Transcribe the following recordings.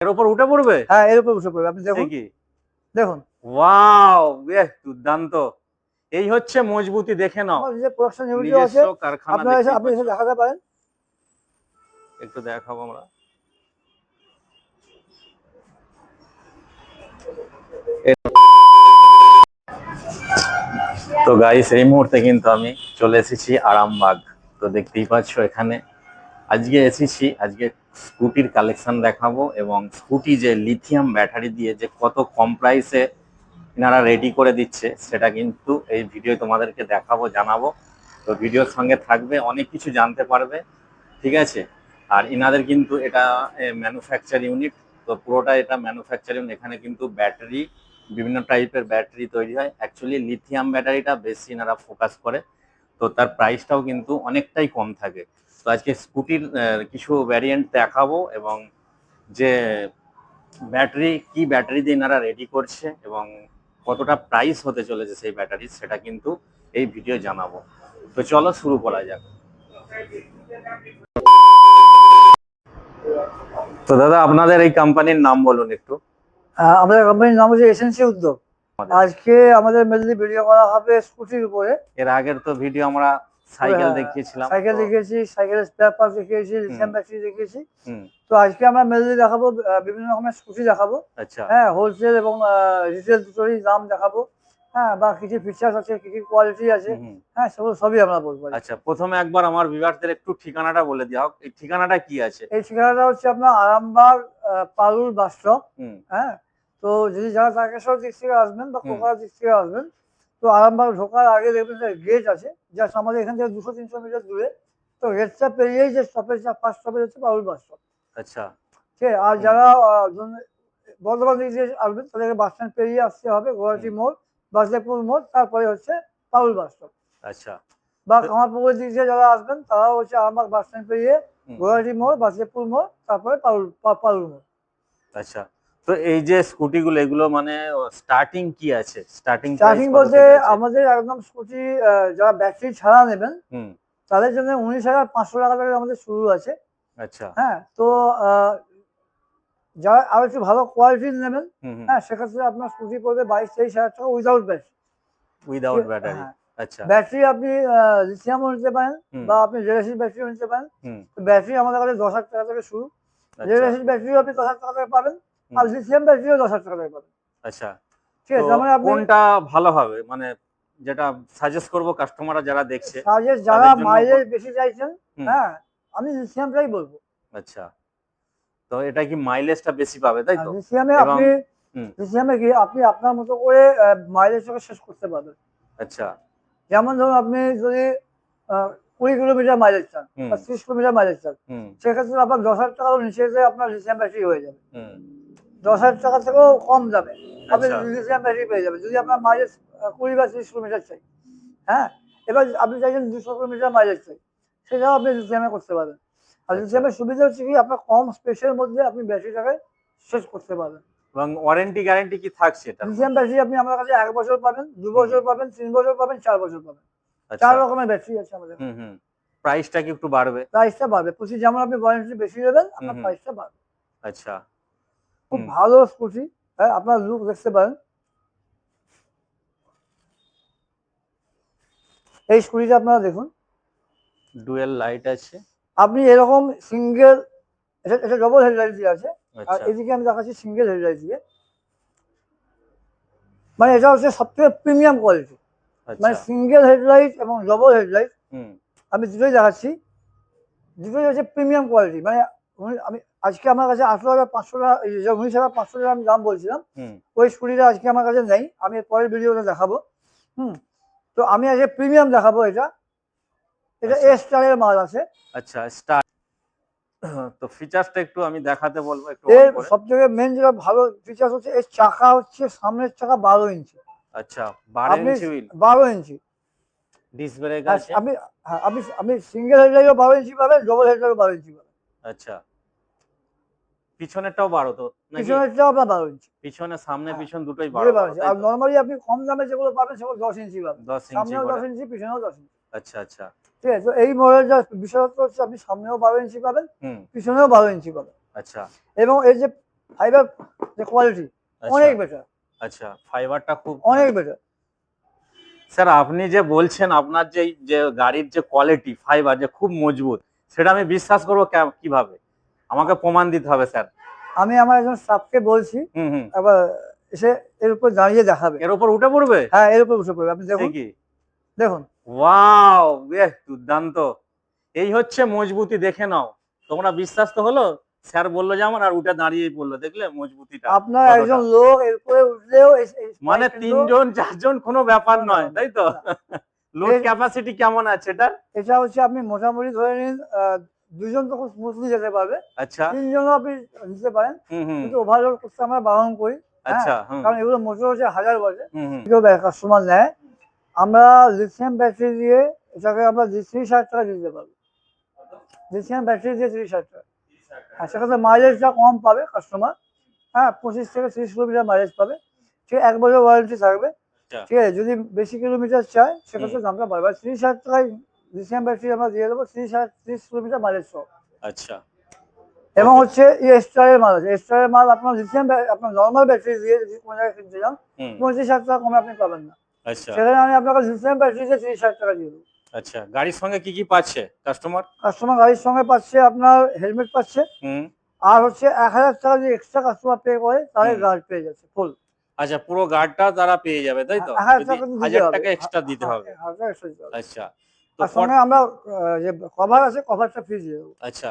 এর উপর উঠে পড়বে? হ্যাঁ এর উপর বসে পড়বে। আপনি দেখুন। কি দেখুন। ওয়াও বেশ দুর্দান্ত। এই হচ্ছে মজবুতি দেখে নাও। যে প্রোডাকশন ইউনিট আছে। আপনারা এসে আপনি এসে দেখাতে পারেন। একটু দেখাবো আমরা। তো গাইস এই মুহূর্তে কিন্তু আমি চলে এসেছি আরামবাগ। তো দেখতেই পাচ্ছ এখানে। আজকে এসেছি আজকে স্কুটির কালেকশন দেখাবো এবং স্কুটি যে লিথিয়াম ব্যাটারি দিয়ে যে কত কম প্রাইসে এনারা রেডি করে দিচ্ছে, সেটা কিন্তু এই ভিডিও তোমাদেরকে দেখাবো, জানাব। তো ভিডিওর সঙ্গে থাকবে, অনেক কিছু জানতে পারবে, ঠিক আছে? আর ইনাদের কিন্তু এটা ম্যানুফ্যাকচার ইউনিট তো পুরোটা এটা ম্যানুফ্যাকচার ইউনিট এখানে কিন্তু ব্যাটারি বিভিন্ন টাইপের ব্যাটারি তৈরি হয়। অ্যাকচুয়ালি লিথিয়াম ব্যাটারিটা বেশি এনারা ফোকাস করে, তো তার প্রাইসটাও কিন্তু অনেকটাই কম থাকে। তো আজকে স্কুটির কিছু ভ্যারিয়েন্ট দেখাবো এবং যে ব্যাটারি কি ব্যাটারি দিয়ে এনারা রেডি করছে এবং কতটা প্রাইস হতে চলেছে সেই ব্যাটারি সেটা কিন্তু এই ভিডিও জানাব। তো চলো শুরু করা যাক। তো দাদা আপনাদের এই কোম্পানির নাম বলুন একটু। আমাদের কোম্পানির নাম হচ্ছে এসেন্সি উদ্যোগ। আজকে আমাদের মেনলি ভিডিও করা হবে স্কুটির উপরে। এর আগের তো ভিডিও আমরা সাইকেল হ্যাঁ, দেখিয়েছিলাম সাইকেল দেখিয়েছি সাইকেলের স্পেয়ার পার্টস দেখিয়েছি লিথিয়াম ব্যাটারি দেখিয়েছি। তো আজকে আমরা মেনলি দেখাবো বিভিন্ন রকমের স্কুটি দেখাবো। আচ্ছা। হ্যাঁ হোলসেল এবং রিটেল দুটোরই দাম দেখাবো। হ্যাঁ বা কি কি ফিচার্স আছে কি কি কোয়ালিটি আছে। হ্যাঁ সেগুলো সবই আমরা বলব আচ্ছা প্রথমে একবার আমার ভিউয়ারদের একটু ঠিকানাটা বলে দেওয়া হোক এই ঠিকানাটা কি আছে? এই ঠিকানাটা হচ্ছে আপনার আরামবাগ পারুল বাস স্টপ। হ্যাঁ তো যদি যারা তারকেশ্বর দিক থেকে আসবেন বা। কোকড়া দিক থেকে আসবেন তো আরামবাগ ঢোকার আগে দেখবেন গেট আছে জাস্ট আমাদের এখান থেকে দুশো তিনশো মিটার দূরে। তো গেটটা পেরিয়েই যে স্টপেজ ফার্স্ট স্টপেজ হচ্ছে পারুল বাস স্টপ আচ্ছা। ঠিক আছে? আর যারা বর্ধমান দিক দিয়ে আসবেন তাদেরকে বাস স্ট্যান্ড পেরিয়ে আসতে হবে গোয়াহাটি মোড় বাসদেবপুর মোড় তারপরে হচ্ছে পারুল বাস স্টপ আচ্ছা। বা কামারপুকুর দিক দিয়ে যারা আসবেন তারাও হচ্ছে আরামবাগ বাস স্ট্যান্ড পেরিয়ে। গোয়াহাটি মোড় বাসদেবপুর মোড় তারপরে পারুল পা- পারুল মোড়। আচ্ছা। তো এই যে স্কুটি গুলো এগুলো মানে স্টার্টিং কি আছে? স্টার্টিং স্টার্টিং বলতে আমাদের একদম স্কুটি যারা ব্যাটারি ছাড়া নেবেন তাদের জন্য উনিশ হাজার পাঁচশো টাকা থেকে আমাদের শুরু আছে। আচ্ছা। হ্যাঁ তো যারা আরও একটু ভালো কোয়ালিটির নেবেন হ্যাঁ সেক্ষেত্রে আপনার স্কুটি পড়বে বাইশ তেইশ হাজার টাকা উইদাউট ব্যাটারি উইদাউট ব্যাটারি আচ্ছা। ব্যাটারি আপনি লিথিয়ামও নিতে পারেন বা আপনি জেলাসির ব্যাটারিও নিতে পারেন। ব্যাটারি আমাদের কাছে দশ হাজার টাকা থেকে শুরু। আচ্ছা। জেলাসির ব্যাটারিও আপনি দশ হাজার টাকা থেকে পাবেন। আর লিথিয়াম ব্যাটারিও দশ হাজার টাকা পাবেন আচ্ছা। ঠিক আছে মানে কোনটা ভালো হবে? মানে যেটা সাজেস্ট করব কাস্টমাররা যারা দেখছে সাজেস্ট যারা মাইলেজ বেশি চাইছেন হ্যাঁ আমি লিথিয়ামটাই বলব। আচ্ছা। তো এটা কি মাইলেজটা বেশি পাবে তাই তো? লিথিয়ামে আপনি। লিথিয়ামে কি আপনি আপনার মতো করে মাইলেজটাকে শেষ করতে পারবেন। আচ্ছা। যেমন ধরুন আপনি যদি কুড়ি কিলোমিটার মাইলেজ চান বা ত্রিশ কিলোমিটার মাইলেজ চান সেক্ষেত্রে আপনার দশ হাজার টাকার নিচে আপনার লিথিয়াম ব্যাটারি হয়ে যাবে। হুম। দশ হাজার টাকা থেকেও কম যাবে। আপনি আচ্ছা। লিথিয়াম ব্যাটারি পেয়ে যাবেন। যদি আপনার মাইলেজ কুড়ি বা ত্রিশ কিলোমিটার চাই হ্যাঁ? এবার আপনি চাইছেন দুশো কিলোমিটার মাইলেজ চাই সেটাও আপনি লিথিয়ামে করতে পারবেন। আর আচ্ছা। লিথিয়ামের সুবিধা হচ্ছে কি আপনার কম স্পেসের মধ্যে আপনি ব্যাটারিটাকে শেষ করতে পারবেন। এবং ওয়ারেন্টি গ্যারান্টি কি থাকছে এটা লিথিয়াম ব্যাটারি আপনি আমার কাছে এক বছর পাবেন দু বছর পাবেন তিন বছর পাবেন চার বছর পাবেন। আচ্ছা। চার রকমের ব্যাটারি আছে আমাদের হুম হুম। প্রাইসটা কি একটু বাড়বে? প্রাইসটা বাড়বে। প্রতি যেমন আপনি ওয়ারেন্টি বেশি নেবেন আপনার প্রাইসটা বাড়বে। আচ্ছা। খুব ভালো স্কুটি। হ্যাঁ আপনার লুক দেখতে পারেন। এই স্কুটিটা আপনারা দেখুন। ডুয়েল লাইট আছে। আপনি এরকম সিঙ্গেল এটা এটা ডবল হেডলাইট দিয়ে আছে। আর আচ্ছা। এদিকে আমি দেখাচ্ছি সিঙ্গেল হেডলাইট দিয়ে। মানে এটা হচ্ছে সবথেকে প্রিমিয়াম কোয়ালিটি মানে আচ্ছা সিঙ্গেল হেডলাইট এবং ডবল হেডলাইট আমি দুটোই দেখাচ্ছি। দুটোই হচ্ছে প্রিমিয়াম কোয়ালিটি মানে আমি আজকে আমার কাছে আঠেরো হাজার পাঁচশো টাকা উনিশ হাজার পাঁচশো টাকা আমি দাম বলছিলাম ওই স্কুটিটা আজকে আমার কাছে নেই আমি পরের ভিডিওতে দেখাবো হুম। তো আমি আজকে প্রিমিয়াম দেখাবো এটা। এটা আচ্ছা। এস স্টারের মাল আছে। আচ্ছা স্টার তো ফিচারসটা একটু আমি দেখাতে বলব একটু এর on করে। সব থেকে মেন যেটা ভালো ফিচার্স হচ্ছে এর চাকা হচ্ছে সামনের চাকা বারো ইঞ্চি। আচ্ছা বারো ইঞ্চি হুইল বারো ইঞ্চি। ডিস্ক ব্রেক আছে? আপনি হ্যাঁ, আপনি আপনি সিঙ্গেল হেডলাইটও বারো ইঞ্চি পাবেন ডবল হেডলাইটও বারো ইঞ্চি পাবেন। আচ্ছা। পিছনেরটাও বারো তো পিছনেরটাও আপনার বারো ইঞ্চি পিছনে সামনে হ্যাঁ, পিছন দুটোই দুটোই বারো বারো বারো, ইঞ্চি। তাই আর তো? নর্মালি আপনি কম দামে যেগুলো পাবেন সেগুলো দশ ইঞ্চি পাবেন। দশ ইঞ্চি সামনেও করে। দশ ইঞ্চি পিছনেও দশ ইঞ্চি আচ্ছা আচ্ছা। ঠিক আছে তো এই মডেলটা বিশেষত্ব হচ্ছে আপনি সামনেও বারো ইঞ্চি পাবেন পিছনেও বারো ইঞ্চি পাবেন। আচ্ছা। এবং এই যে ফাইবার যে কোয়ালিটি আচ্ছা, অনেক বেটার আচ্ছা ফাইবারটা খুব অনেক বেটার স্যার আপনি যে বলছেন আপনার যে যে গাড়ির যে কোয়ালিটি ফাইবার যে খুব মজবুত সেটা আমি বিশ্বাস করব কীভাবে? আমাকে প্রমাণ দিতে হবে স্যার। আমি আমার একজন স্টাফকে বলছি হুম এসে এর উপর দাঁড়িয়ে দেখাবে। এর উপর উঠে পড়বে? হ্যাঁ এর উপর উঠে পড়বে। আপনি দেখুন। কি দেখুন। ওয়াও বেশ দুর্দান্ত। এই হচ্ছে মজবুতি দেখে নাও। তোমরা বিশ্বাস তো হলো? স্যার বলল যেমন আর উঠে দাঁড়িয়েই পড়ল। দেখলে মজবুতিটা আপনার একজন লোক এর উপরে উঠলেও মানে তিনজন চারজন কোনো ব্যাপার নয় তাই তো? লোড ক্যাপাসিটি কেমন আছে এটা এটা হচ্ছে আপনি মোটামুটি ধরে নিন দুজন খুব স্মুথলি যেতে পারবে। আচ্ছা। তিনজনও আপনি নিতে পারেন। কিন্তু ওভারলোড করতে আমরা বারণ করি আচ্ছা কারণ এগুলো মোটর হচ্ছে হাজার বাজে কেউ কাস্টমার নেয় আমরা লিথিয়াম ব্যাটারি দিয়ে এটাকে আমরা ত্রিশ হাজার টাকা দিতে পারব। লিথিয়াম ব্যাটারি দিয়ে ত্রিশ হাজার টাকা। আর সেক্ষেত্রে মাইলেজটা কম পাবে কাস্টমার হ্যাঁ? পঁচিশ থেকে তিরিশ কিলোমিটার মাইলেজ পাবে। ঠিক এক বছর ওয়ারেন্টি থাকবে। আচ্ছা। ঠিক আছে? যদি বেশি কিলোমিটার চায় সেক্ষেত্রে দামটা বাড়বে ত্রিশ হাজার টাকায় লিথিয়াম ব্যাটারি আমরা দিয়ে দেবো ত্রিশ হাজার ত্রিশ কিলোমিটার মাইলেজ সহ আচ্ছা এবং হচ্ছে এই মাল আছে এক্সট্রারের মাল আপনার লিথিয়াম আপনার নর্মাল ব্যাটারি দিয়ে যদি কোনো জায়গায় কিনতে যান পঁচিশ হাজার টাকা কমে আপনি পাবেন না আচ্ছা সেখানে আমি আপনাকে লিথিয়াম ব্যাটারি দিয়ে তিরিশ হাজার টাকা দিয়ে দেবো আচ্ছা গাড়ির সঙ্গে কি কি পাচ্ছে কাস্টমার কাস্টমার গাড়ির সঙ্গে পাচ্ছে আপনার হেলমেট পাচ্ছে আর হচ্ছে এক হাজার টাকা যদি এক্সট্রা কাস্টমার পে করে তাহলে গার্ড পেয়ে যাচ্ছে ফুল আচ্ছা পুরো গার্ডটা তারা পেয়ে যাবে তাই তো হাজার টাকা এক্সট্রা হ্যাঁ, দিতে হবে। আচ্ছা তো আর সঙ্গে আমরা যে কভার আছে কভারটা ফ্রি দিয়ে দেবো। আচ্ছা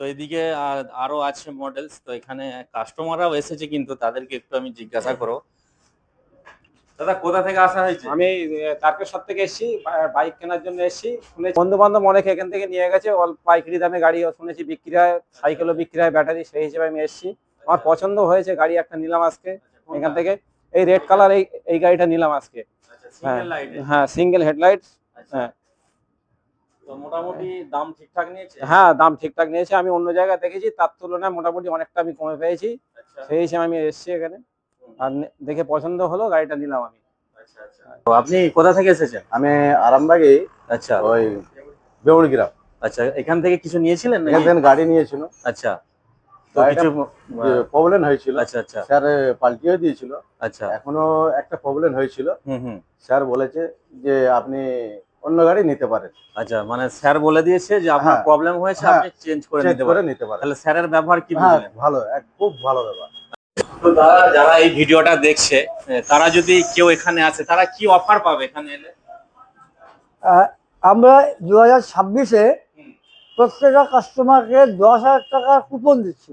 তো এদিকে আর- আরও আছে মডেলস তো এখানে কাস্টমাররাও এসেছে কিন্তু তাদেরকে একটু আমি জিজ্ঞাসা করো। দাদা কোথা থেকে আসা হয়েছে? আমি আহ, তারকেশ্বর থেকে এসেছি বা- বাইক কেনার জন্য এসেছি। শুনেছি বন্ধু বান্ধব অনেক এখান থেকে নিয়ে গেছে অল্প পাইকারি দামে গাড়ি শুনেছি বিক্রি হয় সাইকেলও বিক্রি হয় ব্যাটারি সেই হিসেবে আমি এসেছি। আমার পছন্দ হয়েছে গাড়ি একটা নিলাম আজকে এখান থেকে। এই রেড কালার এই এই গাড়িটা নিলাম আজকে। আচ্ছা সিঙ্গেল লাইট হ্যাঁ সিঙ্গেল হেডলাইট আচ্ছা। হ্যাঁ। তো মোটামুটি দাম ঠিকঠাক নিয়েছে? হ্যাঁ দাম ঠিকঠাক নিয়েছে। আমি অন্য জায়গায় দেখেছি তার তুলনায় মোটামুটি অনেকটা আমি কমে পেয়েছি। আচ্ছা। সেই হিসেবে আমি এসেছি এখানে। আর দেখে পছন্দ হলো গাড়িটা নিলাম আমি। আচ্ছা আচ্ছা। তো আপনি কোথা থেকে এসেছেন? আমি আরামবাগে আচ্ছা। ওই বেউড়গ্রাম। আচ্ছা এখান থেকে কিছু নিয়েছিলেন এখান থেকে গাড়ি নিয়েছিল। আচ্ছা। তো গাড়িটা কিছু প্রবলেম হয়েছিল আচ্ছা আচ্ছা। স্যার পাল্টিয়ে দিয়েছিল। আচ্ছা। এখনও একটা প্রবলেম হয়েছিল। হুম হুম। স্যার বলেছে যে আপনি অন্য গাড়ি নিতে পারেন। আচ্ছা মানে স্যার বলে দিয়েছে যে আপনার হ্যাঁ। প্রবলেম হয়েছে হ্যাঁ। আপনি চেঞ্জ করে নিতে পারেন। নিতে পারেন। তাহলে স্যারের ব্যবহার কি হ্যাঁ ভালো এক খুব ভালো ব্যাপার তো দাদা যারা এই ভিডিওটা দেখছে তারা যদি কেউ এখানে আসে তারা কি অফার পাবে এখানে এলে? আহ, আমরা দু হাজার ছাব্বিশে। প্রত্যেকটা কাস্টমারকে দশ হাজার টাকার কুপন দিচ্ছি।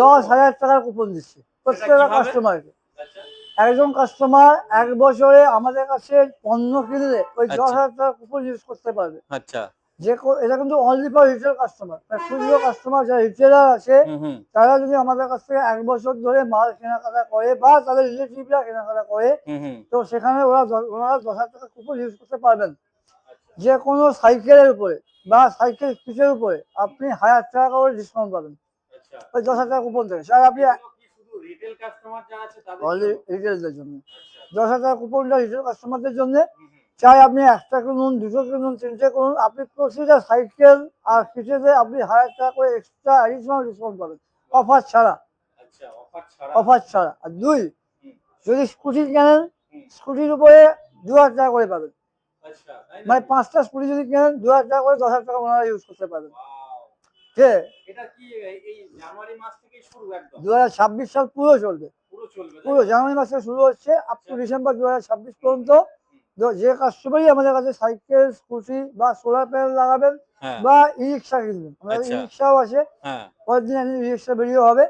দশ হাজার টাকার কুপন দিচ্ছি। প্রত্যেকটা কাস্টমারকে একজন কাস্টমার এক বছরে আমাদের কাছে পণ্য কিনলে ওই দশ আচ্ছা। হাজার টাকার কুপন ইউজ করতে পারবে। আচ্ছা। যে এটা কিন্তু অনলি ফর রিটেল কাস্টমার খুচরো কাস্টমার যারা রিটেলার আছে তারা যদি আমাদের কাছ থেকে এক বছর ধরে মাল কেনাকাটা করে বা তাদের রিলেটিভরা কেনাকাটা করে তো সেখানে ওরা ওনারা দশ হাজার টাকা কুপন ইউজ করতে পারবেন। যে কোনো সাইকেলের উপরে বা সাইকেল কিসের উপরে আপনি হাজার টাকা করে ডিসকাউন্ট পাবেন। আচ্ছা। ওই দশ হাজার টাকা কুপন থেকে। স্যার আপনি শুধু রিটেল কাস্টমার যারা আছে তাদের অনলি রিটেলদের জন্য। আচ্ছা, দশ হাজার কুপনটা রিটেল কাস্টমারদের জন্য। হুম। চাই আপনি একটা কিনুন আপনি প্রতিটা সাইকেল আর আপনি হাজার টাকা করে এক্সট্রা অ্যাডিশনাল ডিসকাউন্ট পাবেন। অফার ছাড়া। আচ্ছা অফার ছাড়া। আর দুই যদি স্কুটি কেনেন স্কুটির উপরে দু হাজার টাকা করে পাবেন। আচ্ছা মানে পাঁচটা স্কুটি যদি কেনেন দু হাজার টাকা করে দশ হাজার টাকা ওনারা ইউজ করতে পারবেন Wow! ঠিক আছে এটা কি? দু হাজার ছাব্বিশ সাল পুরো চলবে। পুরো? জানুয়ারি মাসে শুরু হচ্ছে আপ টু ডিসেম্বর দু হাজার ছাব্বিশ পর্যন্ত। যে কাস্টমারই আমাদের কাছে সাইকেল স্কুটি বা সোলার প্যানেল লাগাবেন হ্যাঁ। বা ই রিক্সা কিনবেন। আমাদের আচ্ছা। ই রিক্সাও আছে। হ্যাঁ। পরের দিন ই রিক্সা বেরিয়ে হবে।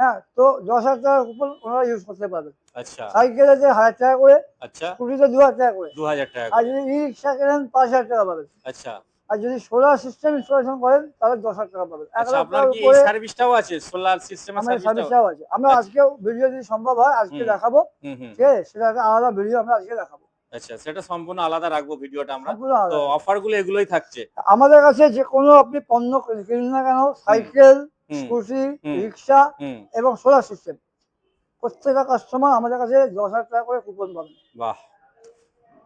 হ্যাঁ তো দশ হাজার টাকার কুপন ওনারা ইউজ করতে পারবেন। আচ্ছা। সাইকেলেতে হাজার টাকা করে আচ্ছা। স্কুটিতে দু হাজার টাকা করে। দু হাজার টাকা আর যদি ই রিক্সা কেনেন পাঁচ হাজার টাকা পাবেন। আচ্ছা। আর যদি সোলার সিস্টেম ইনস্টলেশন করেন তাহলে দশ হাজার টাকা পাবেন। আচ্ছা আপনার কি এই সার্ভিসটাও আছে? সোলার সিস্টেমের আমাদের সার্ভিসটাও সার্ভিসটাও আছে। আমরা আচ্ছা। আজকেও ভিডিও যদি সম্ভব হয় আজকে দেখাবো। ঠিক আছে? সেটা আলাদা ভিডিও আমরা আজকে দেখাবো। আচ্ছা সেটা সম্পূর্ণ আলাদা রাখব ভিডিওটা আমরা। তো অফারগুলো এগুলোই থাকছে। আমাদের কাছে যে কোনো আপনি পণ্য কিনুন না কেন সাইকেল স্কুটি রিক্সা এবং সোলার সিস্টেম প্রত্যেকটা কাস্টমার আমাদের কাছে দশ হাজার টাকা করে কুপন পাবেন। বাহ।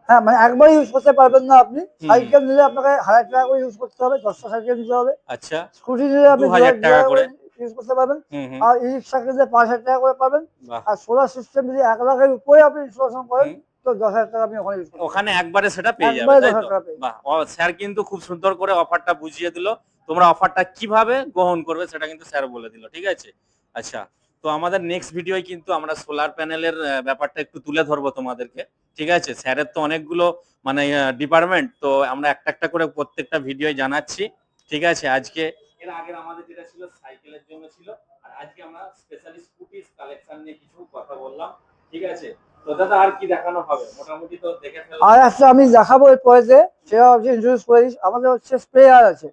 হ্যাঁ মানে একবার ইউজ করতে পারবেন না আপনি। সাইকেল নিলে আপনাকে হাজার টাকা করে ইউজ করতে হবে দশটা সাইকেল নিতে হবে। আচ্ছা। স্কুটি নিলে আপনি 2000 টাকা করে। ইউজ করতে পারবেন। আর ই রিক্সা কিনলে পাঁচ হাজার টাকা করে পাবেন। আর সোলার সিস্টেম যদি এক লাখের উপরে আপনি ইনস্টলেশন করেন তো দশ হাজার টাকা আপনি ওখানে ওখানে একবারে সেটা পেয়ে যাবে একবারে তাই দশ তো? হাজার টাকা পেয়ে বাহ ও, স্যার কিন্তু খুব সুন্দর করে অফারটা বুঝিয়ে দিল। তোমরা অফারটা কীভাবে গ্রহণ করবে সেটা কিন্তু স্যার বলে দিল ঠিক আছে? আচ্ছা তো আমাদের নেক্সট ভিডিওয় কিন্তু আমরা সোলার প্যানেলের ব্যাপারটা একটু তুলে ধরবো তোমাদেরকে। ঠিক আছে? স্যারের তো অনেকগুলো মানে ডিপার্টমেন্ট তো আমরা একটা একটা করে প্রত্যেকটা ভিডিও জানাচ্ছি। ঠিক আছে? আজকে এর আগে আমাদের যেটা ছিল সাইকেলের জন্য ছিল। আর আজকে আমরা স্পেশালি স্কুটিস কালেকশন নিয়ে কিছু কথা বললাম। ঠিক আছে? তো দাদা আর কি দেখানো হবে? মোটামুটি তো দেখে ফেললাম। আর আচ্ছা আমি দেখাবো এর পরেতে সেটা হচ্ছে ইন্ট্রোডিউস করে। আমাদের হচ্ছে স্প্রেয়ার আছে।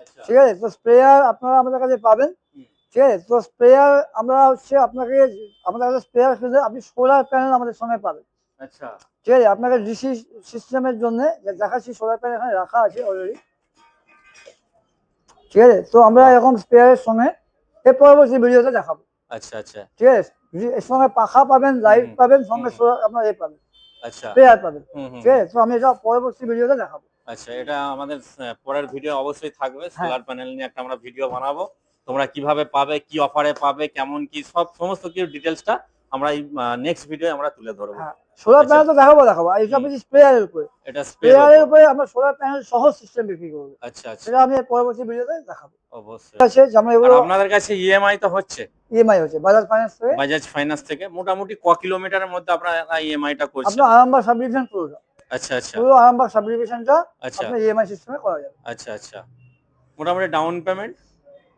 আচ্ছা। ঠিক আছে? তো স্প্রেয়ার আপনারা আমাদের কাছে পাবেন। ঠিক আছে? তো স্প্রেয়ার আমরা হচ্ছে আপনাকে আমাদের কাছে স্প্রেয়ার আপনি সোলার প্যানেল আমাদের সঙ্গে পাবেন। আচ্ছা। ঠিক আছে আপনাকে ডিসি সিস্টেমের জন্য দেখাচ্ছি সোলার প্যানেল এখানে রাখা আছে অলরেডি ঠিক আছে তো আমরা এরকম স্প্রেয়ারের সঙ্গে এর পরবর্তী ভিডিওতে দেখাবো। আচ্ছা আচ্ছা। ঠিক আছে এর সঙ্গে পাখা পাবেন লাইট পাবেন সঙ্গে আপনার এ পাবেন। আচ্ছা। স্প্রেয়ার পাবেন। ঠিক আছে তো আমি এটা পরবর্তী ভিডিওতে দেখাবো। আচ্ছা এটা আমাদের পরের ভিডিও অবশ্যই থাকবে। সোলার প্যানেল নিয়ে একটা আমরা ভিডিও বানাবো। তোমরা কীভাবে পাবে কি অফারে পাবে কেমন কি সব সমস্ত কিছু ডিটেলসটা আমরা এই নেক্সট ভিডিও আমরা তুলে ধরবো। হ্যাঁ। সোলার আচ্ছা। প্যানেল তো দেখাবো দেখাবো। এইসব হুম। হচ্ছে স্প্রেয়ারের উপরে। এটা স্প্রেয়ারের উপরে। আমরা সোলার প্যানেল সহ সিস্টেম বিক্রি করব। আচ্ছা আচ্ছা। সেটা আমি পরবর্তী ভিডিওতে দেখাবো। অবশ্যই। আছে আমরা এগুলো আপনাদের কাছে ইএমআই তো হচ্ছে? ইএমআই হচ্ছে বাজাজ ফাইন্যান্স থেকে। বাজাজ ফাইন্যান্স থেকে। মোটামুটি ক কিলোমিটারের মধ্যে আপনারা ইএমআই টা করছেন? আপনার আরামবাগ সাব ডিভিশন পুরোটা আচ্ছা আচ্ছা। পুরো আরামবাগ সাব ডিভিশনটা আচ্ছা ইএমআই সিস্টেমে করা যাবে। আচ্ছা আচ্ছা। মোটামুটি ডাউন পেমেন্ট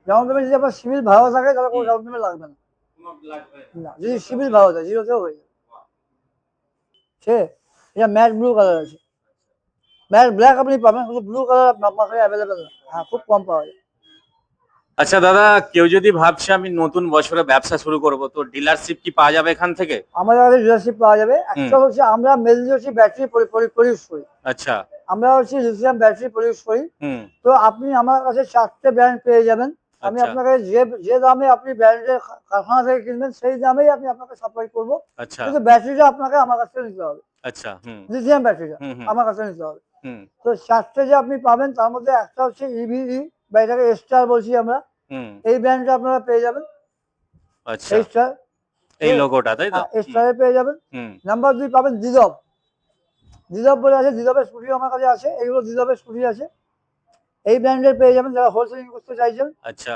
ডাউন পেমেন্ট যদি আপনার সিভিল ভালো থাকে তাহলে কোনো ডাউন পেমেন্ট লাগবে না। লাগবে না। যদি সিভিল ভালো থাকে জিরোতেও হয়ে যাবে। আছে? এটা ম্যাট ব্লু কালার আছে। ম্যাট ব্ল্যাক আপনি পাবেন কিন্তু ব্লু কালার মার্কেটে অ্যাভেলেবেল না হ্যাঁ খুব কম পাওয়া যায় আচ্ছা দাদা কেউ যদি ভাবছে আমি নতুন বছরে ব্যবসা শুরু করব তো ডিলারশিপ কি পাওয়া যাবে এখান থেকে? আমাদের কাছে ডিলারশিপ পাওয়া যাবে। একটা হচ্ছে আমরা মেনলি হচ্ছে ব্যাটারি প্রডিউস করি। আচ্ছা। আমরা হচ্ছে লিথিয়াম ব্যাটারি প্রডিউস করি। হুম। তো আপনি আমার কাছে চারটে ব্র্যান্ড পেয়ে যাবেন। আমি আচ্ছা। আপনাকে যে যে দামে আপনি ব্র্যান্ডের কারখানা থেকে কিনবেন সেই দামেই আমি আপনাকে সাপ্লাই করব। আচ্ছা। কিন্তু ব্যাটারিটা আপনাকে আমার কাছে নিতে হবে। আচ্ছা হুম। লিথিয়াম ব্যাটারিটা আমার কাছে নিতে হবে। তো চারটে যে আপনি পাবেন তার মধ্যে একটা হচ্ছে ইভিই বা এটাকে স্টার বলছি আমরা। হুম। এই ব্র্যান্ডটা আপনারা পেয়ে যাবেন। আচ্ছা। এই স্টার এই লোগোটা তাই তো? স্টারে পেয়ে যাবেন। হুম। নাম্বার দুই পাবেন দিদব দিদব বলে আছে দিদবের স্কুটি আমার কাছে আছে। এগুলো দিদবের স্কুটি আছে। এই ব্র্যান্ডের পেয়ে যাবেন যারা হোলসেলিং করতে চাইছেন। আচ্ছা।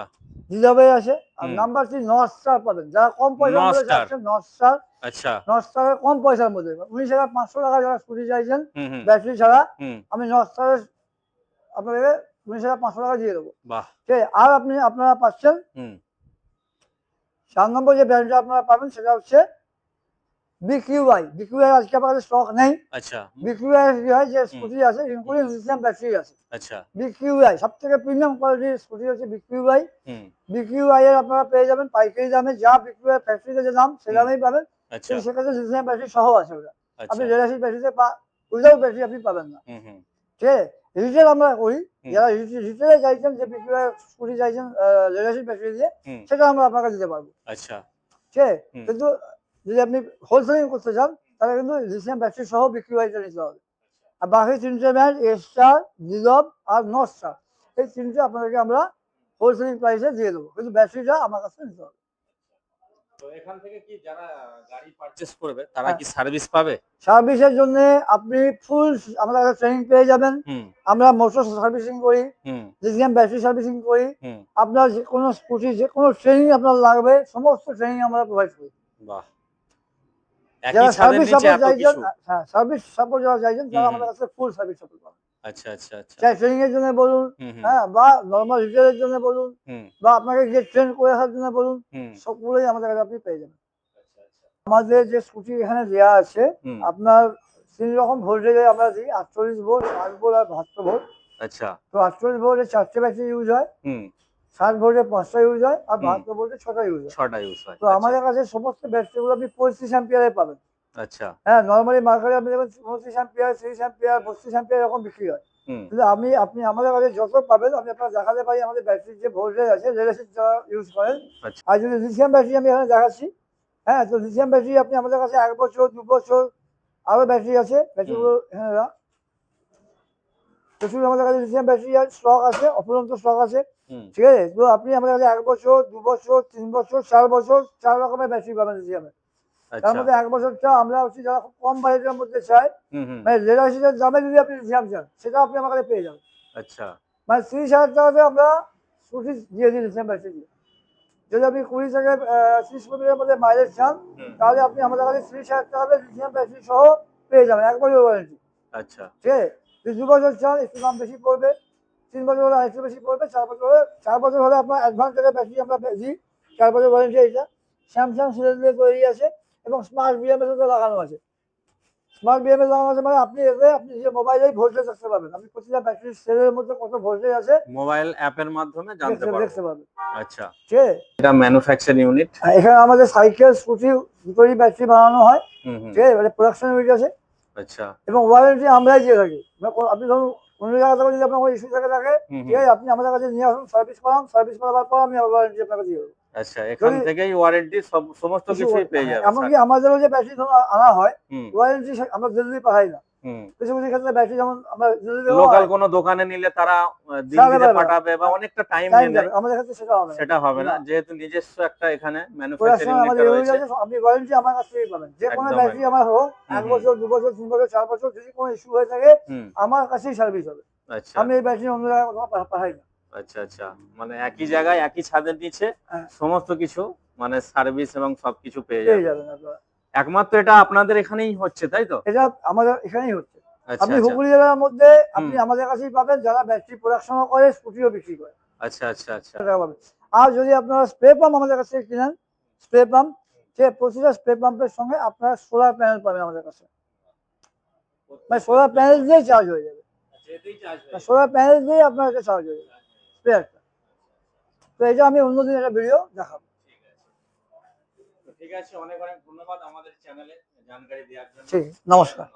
দিদবের আছে। আর নাম্বার থ্রি নর্থ স্টার পাবেন। যারা কম পয়সার মধ্যে নর্থ স্টার। চাচ্ছেন নর্থ স্টার আচ্ছা। নর্থ কম পয়সার মধ্যে। উনিশ হাজার পাঁচশো টাকা যারা স্কুটি চাইছেন ব্যাটারি ছাড়া আমি নর্থ স্টারের আপনাদেরকে উনিশ হাজার পাঁচশো টাকা দিয়ে দেবো। ঠিক আর আপনি আপনারা পাচ্ছেন চার নম্বর যে ব্র্যান্ডটা আপনারা পাবেন সেটা হচ্ছে বিকিউআই বিকিউআই আজকে আমার কাছে স্টক নেই আচ্ছা বিকিউআই কি হয় যে স্কুটি আছে ইনক্লুডিং লিথিয়াম ব্যাটারি আছে আচ্ছা বিকিউআই সব থেকে প্রিমিয়াম কোয়ালিটির স্কুটি হচ্ছে বিকিউআই হুম বিকিউআই এর আপনারা পেয়ে যাবেন পাইকারি দামে যা বিকিউআই ফ্যাক্টরিতে যে দাম সে হুম। দামেই পাবেন আচ্ছা কিন্তু সেক্ষেত্রে লিথিয়াম ব্যাটারি সহ আছে ওটা আচ্ছা আপনি রেলাসিস ব্যাটারিতে পা উইদাউট ব্যাটারি আপনি পাবেন না হুম হুম ঠিক আছে রিটেল আমরা করি হুম। যারা রিটেলে চাইছেন যে বিকিউআই স্কুটি চাইছেন রেলাসিস ব্যাটারি দিয়ে হুম সেটা আমরা আপনাকে দিতে পারব আচ্ছা ঠিক আছে হুম। কিন্তু যদি আপনি হোলসেলিং করতে চান তাহলে কিন্তু লিথিয়াম ব্যাটারি সহ বিক্রি হয়ে নিতে হবে। আর বাকি তিনটে ব্র্যান্ড স্টার দিলব আর নর্থ স্টার এই তিনটে আপনাদেরকে আমরা হোলসেলিং প্রাইসে দিয়ে দেবো। কিন্তু ব্যাটারিটা আমার কাছে নিতে হবে। এখান থেকে কি যারা গাড়ি পারচেজ করবে তারা হ্যাঁ। কি সার্ভিস পাবে? সার্ভিসের জন্য আপনি ফুল আমাদের কাছে ট্রেনিং পেয়ে যাবেন। আমরা মোটর সার্ভিসিং করি লিথিয়াম ব্যাটারি সার্ভিসিং করি। আপনার যে কোনো স্কুটি যে কোনো ট্রেনিং আপনার লাগবে সমস্ত ট্রেনিং আমরা প্রোভাইড করি। বাহ। একই ছাদের নিচে এত কিছু? হ্যাঁ সার্ভিস সাপোর্ট যারা চাইছেন তারা আমাদের কাছে ফুল সার্ভিস সাপোর্ট পাবেন। আচ্ছা আচ্ছা আচ্ছা। ট্রেনিং এর জন্য বলুন হ্যাঁ বা নর্মাল রিটেলের জন্য বলুন বা আপনাকে যে ট্রেন করে আসার জন্য বলুন সবগুলোই আমাদের কাছে আপনি পেয়ে যাবেন। আচ্ছা আচ্ছা। আমাদের যে স্কুটি এখানে দেওয়া আছে আপনার তিন রকম ভোল্টেজে আমরা দিই আটচল্লিশ ভোল্ট ষাট ভোল্ট আর বাহাত্তর ভোল্ট আচ্ছা। তো আটচল্লিশ ভোল্টে চারটে ব্যাটারি ইউজ হয়। ষাট ভোল্টে পাঁচটা ইউজ হয় আর। বাহাত্তর ভোল্টে ছটা ইউজ হয়। ছটা ইউজ হয়। তো আমাদের কাছে সমস্ত ব্যাটারিগুলো আপনি পঁয়ত্রিশ অ্যাম্পিয়ারে পাবেন। আচ্ছা। হ্যাঁ নর্মালি মার্কেটে আপনি দেখবেন পঁচিশ অ্যাম্পিয়ার তিরিশ অ্যাম্পিয়ার বত্রিশ অ্যাম্পিয়ার এরকম বিক্রি হয়। কিন্তু আমি আপনি আমাদের কাছে যত পাবেন আমি আপনার দেখাতে পারি আমাদের ব্যাটারির যে ভোল্টেজ আছে রেলেসিস যারা ইউজ করেন। আচ্ছা। আর যদি লিথিয়াম ব্যাটারি আমি এখানে দেখাচ্ছি হ্যাঁ তো লিথিয়াম ব্যাটারি আপনি আমাদের কাছে এক বছর দু বছর আরও ব্যাটারি আছে। ব্যাটারিগুলো রাখ। প্রচুর আমাদের কাছে লিথিয়াম ব্যাটারি স্টক আছে অফুরন্ত স্টক আছে। ঠিক আছে? তো আপনি আমাদের কাছে এক বছর দু বছর তিন বছর চার বছর চার রকমের ব্যাটারি পাবেন লিথিয়ামের তার আচ্ছা। মধ্যে এক বছরটা আমরা হচ্ছে যারা খুব কম বাজেটের মধ্যে চাই মানে দেড় হাজার দামে যদি আপনি লিথিয়াম চান সেটা আপনি আমার কাছে পেয়ে যাবেন। আচ্ছা। মানে তিরিশ হাজার টাকাতে আমরা স্কুটি দিয়ে দিই লিথিয়াম ব্যাটারি দিয়ে যদি আপনি কুড়ি থেকে ত্রিশ কিলোমিটার মধ্যে মাইলেজ চান তাহলে আপনি আমাদের কাছে ত্রিশ হাজার টাকাতে লিথিয়াম ব্যাটারি সহ পেয়ে যাবেন। এক বছর ওয়ারেন্টি আচ্ছা। ঠিক আছে? দু বছর চান একটু দাম বেশি পড়বে। তিন বছর হলে আরেকটু বেশি পড়বে চার বছর হলে চার বছর হলে আপনার অ্যাডভান্স থেকে ব্যাটারি আমরা দিই চার বছর ওয়ারেন্টি এইটা। স্যামসাং সিরিজ দিয়ে তৈরি আছে এবং স্মার্ট বিএমএস তো লাগানো আছে। স্মার্ট বিএমএস লাগানো আছে মানে আপনি এতে আপনি যে মোবাইলেই ভোল্টেজ দেখতে পাবেন আপনি প্রতিটা ব্যাটারির সেলের মধ্যে কত ভোল্টেজ আছে মোবাইল অ্যাপের মাধ্যমে জানতে দেখতে পারব। দেখতে পাবেন আচ্ছা। ঠিক এটা ম্যানুফ্যাকচার ইউনিট এখানে আমাদের সাইকেল স্কুটি দুটোরই ব্যাটারি বানানো হয়। ঠিক আছে? মানে প্রোডাকশন ইউনিট আছে। আচ্ছা। এবং ওয়ারেন্টি আমরাই দিয়ে থাকি। মানে আপনি ধরুন কোনো জায়গা থেকে যদি আপনার কোনো ইস্যু থেকে থাকে ঠিক আছে আপনি আমাদের কাছে নিয়ে আসুন সার্ভিস করান সার্ভিস করার পর আমি ওয়ারেন্টি আপনাকে দিয়ে দেবো। আচ্ছা এখান থেকেই ওয়ারেন্টি সমস্ত কিছু কিছুই পেয়ে যাবেন এমনকি আমাদেরও যে ব্যাটারি আনা হয় ওয়ারেন্টি আমরা দিল্লি পাঠাই না কিছু কিছু ক্ষেত্রে ব্যাটারি যেমন আমরা লোকাল কোনো দোকানে নিলে তারা দিল্লিতে পাঠাবে বা অনেকটা টাইম টাইম নেবে। আমাদের ক্ষেত্রে সেটা হবে সেটা হবে না। যেহেতু নিজস্ব একটা এখানে ম্যানুফ্যাকচার আমাদের রয়েছে। আপনি ওয়ারেন্টি আমার কাছ থেকেই পাবেন। যে কোনো ব্যাটারি আমার হোক এক বছর দু বছর তিন বছর চার বছর যদি কোনো ইস্যু হয়ে থাকে আমার কাছেই সার্ভিস হবে। আচ্ছা। আমি এই ব্যাটারি অন্য জায়গায় কোথাও পাঠাই না। আচ্ছা আচ্ছা। মানে একই জায়গায় একই ছাদের নিচে হ্যাঁ। সমস্ত কিছু মানে সার্ভিস এবং সবকিছু পেয়ে যাবে যাবেন আপনারা। একমাত্র এটা আপনাদের এখানেই হচ্ছে তাই তো? এটা আমাদের এখানেই হচ্ছে। আচ্ছা আপনি আচ্ছা। হুগলি জেলার মধ্যে আপনি আমাদের কাছেই পাবেন যারা ব্যাটারি প্রোডাকশনও করে স্কুটিও বিক্রি করে। আচ্ছা আচ্ছা আচ্ছা। আর যদি আপনারা স্প্রে পাম্প আমাদের কাছে কিনেন স্প্রে পাম্প সে প্রতিটা স্প্রে পাম্পের সঙ্গে আপনারা সোলার প্যানেল পাবেন আমাদের কাছে। মানে সোলার প্যানেল দিয়ে চার্জ হয়ে যাবে। সোলার প্যানেল দিয়ে আপনার কাছে চার্জ হয়ে যাবে। স্প্রেয়ারটা তো এটা আমি অন্যদিন একটা ভিডিও দেখাবো। ঠিক আছে অনেক অনেক ধন্যবাদ আমাদের চ্যানেলে জানকারি দেওয়ার জন্য। নমস্কার।